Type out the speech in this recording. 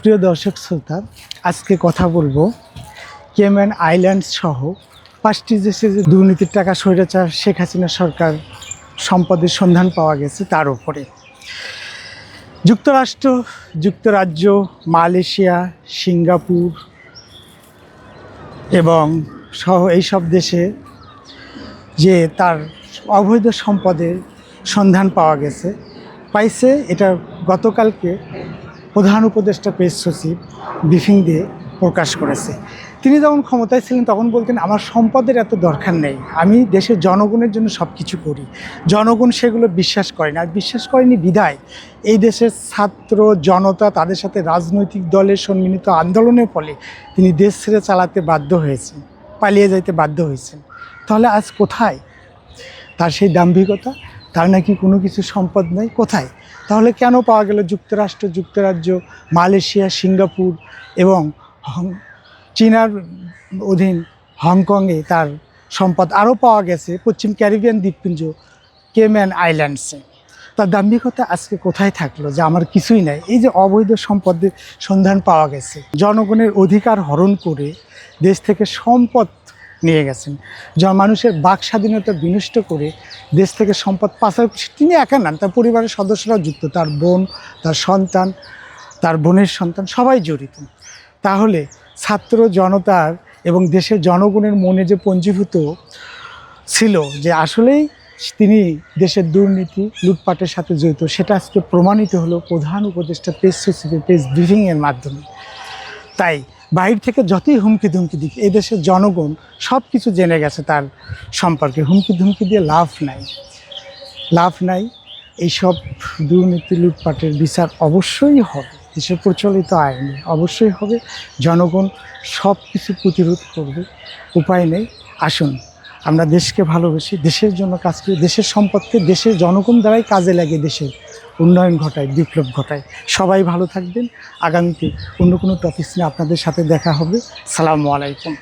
প্রিয় দর্শক শ্রোতা, আজকে কথা বলব কেম্যান আইল্যান্ড সহ পাঁচটি দেশে যে দুর্নীতির টাকা স্বৈরাচার শেখ হাসিনা সরকার সম্পদের সন্ধান পাওয়া গেছে তার উপরে। যুক্তরাষ্ট্র, যুক্তরাজ্য, মালয়েশিয়া, সিঙ্গাপুর এবং সহ এইসব দেশে যে তার অবৈধ সম্পদের সন্ধান পাওয়া গেছে, পাইছে এটা গতকালকে প্রধান উপদেষ্টা প্রেস সচিব ব্রিফিং দিয়ে প্রকাশ করেছে। তিনি যখন ক্ষমতায় ছিলেন, তখন বলতেন, আমার সম্পদের এত দরকার নেই। আমি দেশের জনগণের জন্য সব কিছু করি। জনগণ সেগুলো বিশ্বাস করে না। আর বিশ্বাস করেনি বিদায় এই দেশের ছাত্র জনতা তাদের সাথে রাজনৈতিক দলের সম্মিলিত আন্দোলনের ফলে তিনি দেশ ছেড়ে চালাতে বাধ্য হয়েছেন, পালিয়ে যাইতে বাধ্য হয়েছেন। তাহলে আজ কোথায়? তার সেই দাম্ভিকতা তার নাকি কোনো কিছু সম্পদ নেই? কোথায়? তাহলে কেন পাওয়া গেল যুক্তরাষ্ট্র, যুক্তরাজ্য, মালয়েশিয়া, সিঙ্গাপুর এবং চীনার অধীন হংকংয়ে তার সম্পদ আরও পাওয়া গেছে পশ্চিম ক্যারিবিয়ান দ্বীপপুঞ্জ, কেম্যান আইল্যান্ডসে। তার দাম্ভিকতা আজকে কোথায় থাকল যে আমার কিছুই নাই? এই যে অবৈধ সম্পদের সন্ধান পাওয়া গেছে। জনগণের অধিকার হরণ করে দেশ থেকে সম্পদ নিয়ে গেছেন। যা মানুষের বাক স্বাধীনতা বিনষ্ট করে দেশ থেকে সম্পদ পাচার তিনি একা নন, তার পরিবারের সদস্যরাও যুক্ত, তার বোন, তার সন্তান, তার বোনের সন্তান, সবাই জড়িত। তাহলে ছাত্র জনতার এবং দেশের জনগণের মনে যে পঞ্জীভূত ছিল যে আসলেই তিনি দেশের দুর্নীতি, লুটপাটের সাথে জড়িত, সেটা আজকে প্রমাণিত হলো প্রধান উপদেষ্টা প্রেস সচিবের প্রেস ব্রিফিংয়ের মাধ্যমে। তাই বাইরে থেকে যতই হুমকি ধুমকি দিক, এই দেশের জনগণ সব কিছু জেনে গেছে তার সম্পর্কে। হুমকি ধুমকি দিয়ে লাভ নাই। লাভ নাই। এইসব দুর্নীতি লুটপাটের বিচার অবশ্যই হবে। দেশের প্রচলিত আইনে অবশ্যই হবে। জনগণ সব কিছু প্রতিরোধ করবে। উপায় নেই। আসুন। আমরা দেশকে ভালোবেসি, দেশের জন্য কাজ করি, দেশের সম্পদকে দেশের জনগণ দ্বারাই কাজে লাগে দেশের উন্নয়ন ঘটায়, বিপ্লব ঘটায়। সবাই ভালো থাকবেন। আগামীতে অন্য কোনো টপিক নিয়ে আপনাদের সাথে দেখা হবে। সালামু আলাইকুম।